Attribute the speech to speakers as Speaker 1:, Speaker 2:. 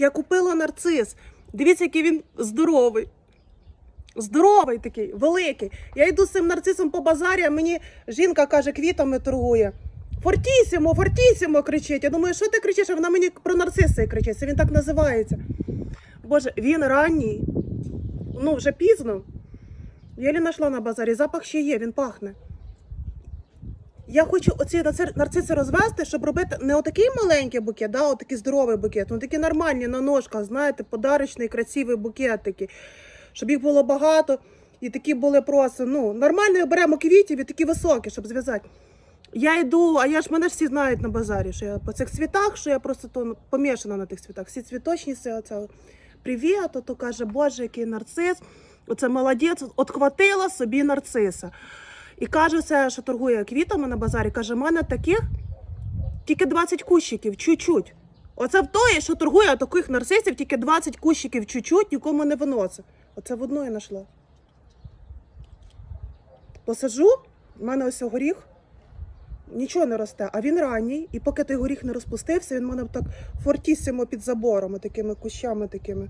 Speaker 1: Я купила нарцис. Дивіться, який він здоровий. Здоровий такий, великий. Я йду з цим нарцисом по базарі, а мені жінка каже, квітами торгує. Фортісімо, фортісімо кричить. Я думаю, що ти кричиш? А вона мені про нарциси кричить. Це він так називається. Боже, він ранній. Ну, вже пізно. Я знайшла на базарі, запах ще є, він пахне. Я хочу оці нарциси розвести, щоб робити не отакий маленький букет, да, отакий здоровий букет, ну такі нормальні на ножках, знаєте, подарочний, красивий букет такий. Щоб їх було багато і такі були просто, ну, нормально беремо квітів і такі високі, щоб зв'язати. Я йду, а я ж мене ж всі знають на базарі, що я по цих цвітах, що я просто то ну, помішана на тих цвітах. Всі цвіточні, все оце. Привіт, то каже, Боже, який нарцис. Оце молодець, от хватила собі нарциса. І каже, все, що торгує квітами на базарі, каже, в мене таких тільки 20 кущиків, чуть-чуть. Оце в тої, що торгує таких нарцисів, тільки 20 кущиків чуть-чуть, нікому не виносить. Оце в одної знайшла. Посаджу, в мене ось горіх, нічого не росте, а він ранній, і поки той горіх не розпустився, він в мене так фортісимо під забором, такими кущами такими.